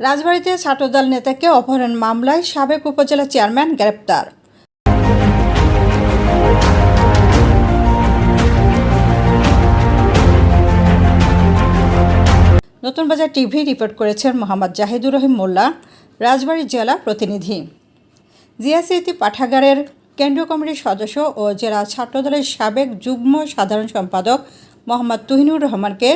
রাজবাড়ীতে ছাত্রদল নেতাকে অপহরণ মামলায় সাবেক উপজেলা চেয়ারম্যান গ্রেপ্তার। নতুন বাজার টিভি রিপোর্ট করেছেন মোহাম্মদ জাহিদুর রহিম মোল্লা, রাজবাড়ী জেলা প্রতিনিধি। জিয়াসিটি পাঠাগারের কেন্দ্রীয় কমিটির সদস্য ও জেলা ছাত্রদলের সাবেক যুগ্ম সাধারণ সম্পাদক মোহাম্মদ তুহিনুর রহমানকে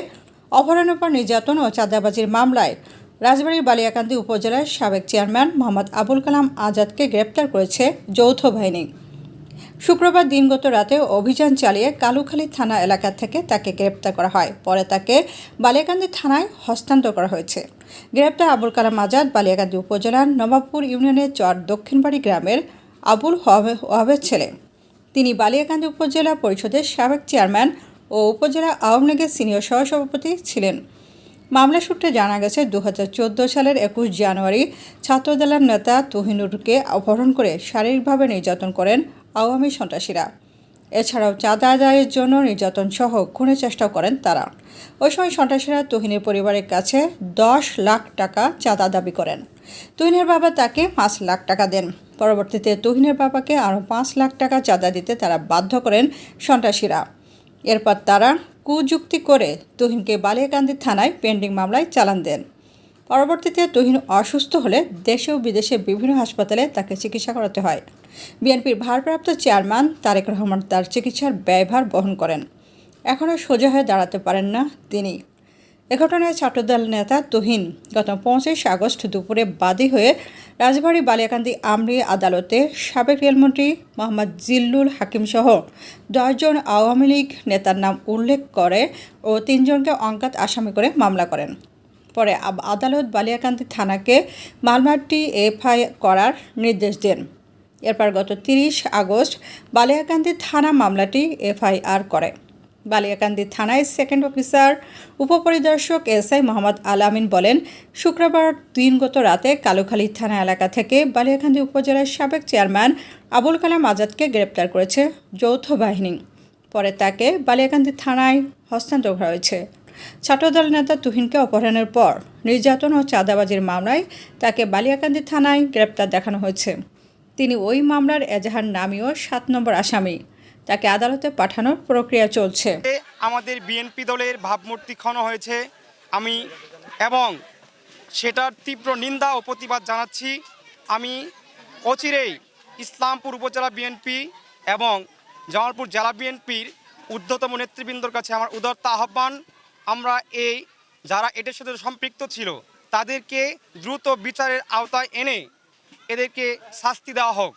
অপহরণের পর নির্যাতন ও চাঁদাবাজির মামলায় রাজবাড়ীর বালিয়াকান্দি উপজেলার সাবেক চেয়ারম্যান মোহাম্মদ আবুল কালাম আজাদকে গ্রেপ্তার করেছে যৌথ বাহিনী। শুক্রবার দিনগত রাতে অভিযান চালিয়ে কালুখালী থানা এলাকা থেকে তাকে গ্রেপ্তার করা হয়। পরে তাকে বালিয়াকান্দি থানায় হস্তান্তর করা হয়েছে। গ্রেপ্তার আবুল কালাম আজাদ বালিয়াকান্দি উপজেলার নবাবপুর ইউনিয়নের চর দক্ষিণবাড়ি গ্রামের আবুল ওয়াবে- ওয়াবের ছেলে। তিনি বালিয়াকান্দি উপজেলা পরিষদের সাবেক চেয়ারম্যান ও উপজেলা আওয়ামী লীগের সিনিয়র সহসভাপতি ছিলেন। মামলা সূত্রে জানা গেছে দু হাজার চোদ্দ সালের একুশ জানুয়ারি ছাত্রদলের নেতা তুহিনুরকে অপহরণ করে শারীরিকভাবে নির্যাতন করেন আওয়ামী সন্ত্রাসীরা। এছাড়াও চাঁদা আদায়ের জন্য নির্যাতন সহ খুনের চেষ্টা করেন তারা। ওই সময় সন্ত্রাসীরা তুহিনের পরিবারের কাছে দশ লাখ টাকা চাঁদা দাবি করেন। তুহিনের বাবা তাকে পাঁচ লাখ টাকা দেন। পরবর্তীতে তুহিনের বাবাকে আরও পাঁচ লাখ টাকা চাঁদা দিতে তারা বাধ্য করেন সন্ত্রাসীরা। এরপর তারা কুযুক্তি করে তুহিনকে বালিয়াকান্দি থানায় পেন্ডিং মামলায় চালান দেন। পরবর্তীতে তুহিন অসুস্থ হলে দেশে ও বিদেশে বিভিন্ন হাসপাতালে তাকে চিকিৎসা করাতে হয়। বিএনপির ভারপ্রাপ্ত চেয়ারম্যান তারেক রহমান তার চিকিৎসার ব্যয়ভার বহন করেন। এখনও সোজা হয়ে দাঁড়াতে পারেন না তিনি। এ ঘটনায় ছাত্রদল নেতা তুহিন গত পঁচিশ আগস্ট দুপুরে বাদী হয়ে রাজবাড়ী বালিয়াকান্দি আমরি আদালতে সাবেক রেলমন্ত্রী মোহাম্মদ জিল্লুল হাকিম সহ দশজন আওয়ামী লীগ নেতার নাম উল্লেখ করে ও তিনজনকে অজ্ঞাত আসামি করে মামলা করেন। পরে আদালত বালিয়াকান্দি থানাকে মামলাটি এফআই করার নির্দেশ দেন। এরপর গত তিরিশ আগস্ট বালিয়াকান্দি থানা মামলাটি এফআইআর করে। বালিয়াকান্দি থানায় সেকেন্ড অফিসার উপপরিদর্শক এস আই মোহাম্মদ আলামিন বলেন, শুক্রবার দিনগত রাতে কালুখালী থানা এলাকা থেকে বালিয়াকান্দি উপজেলার সাবেক চেয়ারম্যান আবুল কালাম আজাদকে গ্রেপ্তার করেছে যৌথ বাহিনী। পরে তাকে বালিয়াকান্দি থানায় হস্তান্তর করা হয়েছে। ছাত্রদল নেতা তুহিনকে অপহরণের পর নির্যাতন ও চাঁদাবাজির মামলায় তাকে বালিয়াকান্দি থানায় গ্রেপ্তার দেখানো হয়েছে। তিনি ওই মামলার এজাহার নামীয় সাত নম্বর আসামি। তাকে আদালতে পাঠানোর প্রক্রিয়া চলছে। আমাদের বিএনপি দলের ভাবমূর্তি ক্ষণ হয়েছে। আমি এবং সেটার তীব্র নিন্দা ও প্রতিবাদ জানাচ্ছি। আমি অচিরেই ইসলামপুর উপজেলা বিএনপি এবং জামালপুর জেলা বিএনপির ঊর্ধ্বতম নেতৃবৃন্দর কাছে আমার উদারতা আহ্বান। আমরা এই যারা এটার সাথে সম্পৃক্ত ছিল, তাদেরকে দ্রুত বিচারের আওতায় এনে এদেরকে শাস্তি দেওয়া হোক।